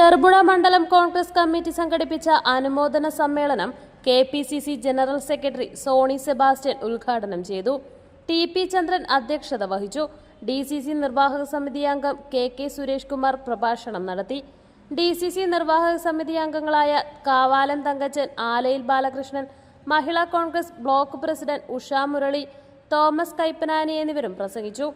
ചെറുപുഴ മണ്ഡലം കോൺഗ്രസ് കമ്മിറ്റി സംഘടിപ്പിച്ച അനുമോദന സമ്മേളനം K P C C general secretary Soni Sebastian ഉദ്ഘാടനം ചെയ്തു. ടി പി ചന്ദ്രൻ അധ്യക്ഷത വഹിച്ചു. ഡി സി സി നിർവാഹക സമിതി അംഗം കെ കെ സുരേഷ് കുമാർ പ്രഭാഷണം നടത്തി. ഡി സി സി നിർവാഹക സമിതി അംഗങ്ങളായ കാവാലൻ തങ്കച്ചൻ ആലയിൽ ബാലകൃഷ്ണൻ മഹിളാ കോൺഗ്രസ് ബ്ലോക്ക് പ്രസിഡന്റ് ഉഷ മുരളി തോമസ് കൈപ്പനാനി എന്നിവരും പ്രസംഗിച്ചു.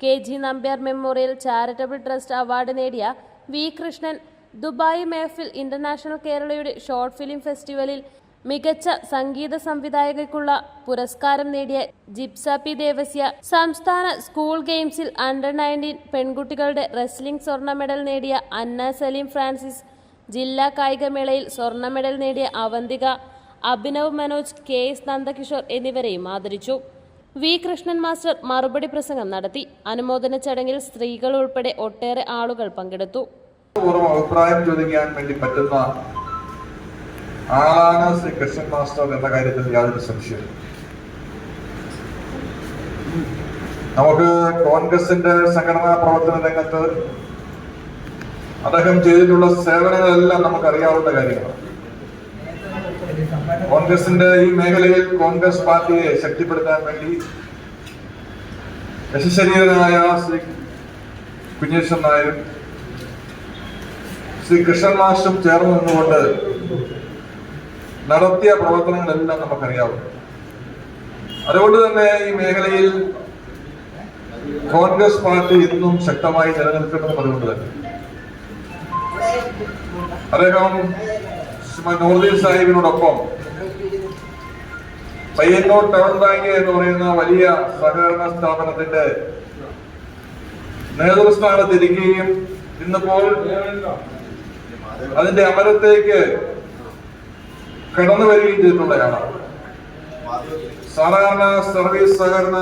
K G Nambiar memorial charitable trust award നേടിയ V Krishnan Dubai Mehfil international കേരളയുടെ ഷോർട്ട് ഫിലിം ഫെസ്റ്റിവലിൽ മികച്ച സംഗീത സംവിധായകയ്ക്കുള്ള പുരസ്കാരം നേടിയ ജിപ്സ പി ദേവസ്യ സംസ്ഥാന സ്കൂൾ ഗെയിംസിൽ അണ്ടർ നയന്റീൻ പെൺകുട്ടികളുടെ റെസ്ലിംഗ് സ്വർണ മെഡൽ നേടിയ അന്ന സലീം ഫ്രാൻസിസ് ജില്ലാ കായികമേളയിൽ സ്വർണ മെഡൽ നേടിയ അവന്തിക അഭിനവ് മനോജ് കെ എസ് നന്ദകിഷോർ എന്നിവരെയും ആദരിച്ചു. വി. കൃഷ്ണൻ മാസ്റ്റർ മറുപടി പ്രസംഗം നടത്തി. അനുമോദന ചടങ്ങിൽ സ്ത്രീകൾ ഉൾപ്പെടെ ഒട്ടേറെ ആളുകൾ പങ്കെടുത്തു. പൂർവം അഭിപ്രായം ചോദിക്കാൻ വേണ്ടി പറ്റുന്ന ആളാണ് ശ്രീ കൃഷ്ണൻ മാസ്റ്റർ എന്ന കാര്യത്തിൽ യാതൊരു സംശയവും നമുക്ക് കോൺഗ്രസിന്റെ സംഘടനാ പ്രവർത്തന രംഗത്ത് അദ്ദേഹം ചെയ്തിട്ടുള്ള സേവനങ്ങളെല്ലാം നമുക്ക് അറിയാവുന്ന കാര്യമാണ് കോൺഗ്രസിന്റെ ഈ മേഖലയിൽ കോൺഗ്രസ് പാർട്ടിയെ ശക്തിപ്പെടുത്താൻ വേണ്ടി യശശരീരനായ ശ്രീ കുഞ്ഞേശ്വരൻ നായരും ശ്രീ കൃഷ്ണൻ മാഷും ചേർന്ന് നിന്നുകൊണ്ട് നടത്തിയ പ്രവർത്തനങ്ങളെല്ലാം നമുക്കറിയാവും. അതുകൊണ്ട് തന്നെ ഈ മേഖലയിൽ കോൺഗ്രസ് പാർട്ടി ഇന്നും ശക്തമായി നിലനിൽക്കുന്നത് അതുകൊണ്ട് തന്നെ. അദ്ദേഹം നോർദീൻ സാഹിബിനോടൊപ്പം പയ്യന്നൂർ ടൗൺ ബാങ്ക് എന്ന് പറയുന്ന വലിയ സഹകരണ സ്ഥാപനത്തിന്റെ നേതൃസ്ഥാനത്തിരിക്കുകയും ഇന്നിപ്പോൾ അതിന്റെ അമരത്തേക്ക് കടന്നു വരികയും ചെയ്തിട്ടുള്ളതാണ് സാധാരണ സർവീസ് സഹകരണ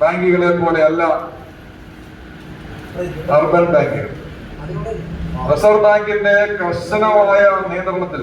ബാങ്കുകളെ പോലെ അല്ല അർബൻ ബാങ്കുകൾ റിസർവ് ബാങ്കിന്റെ കർശനമായ നിയന്ത്രണത്തിൽ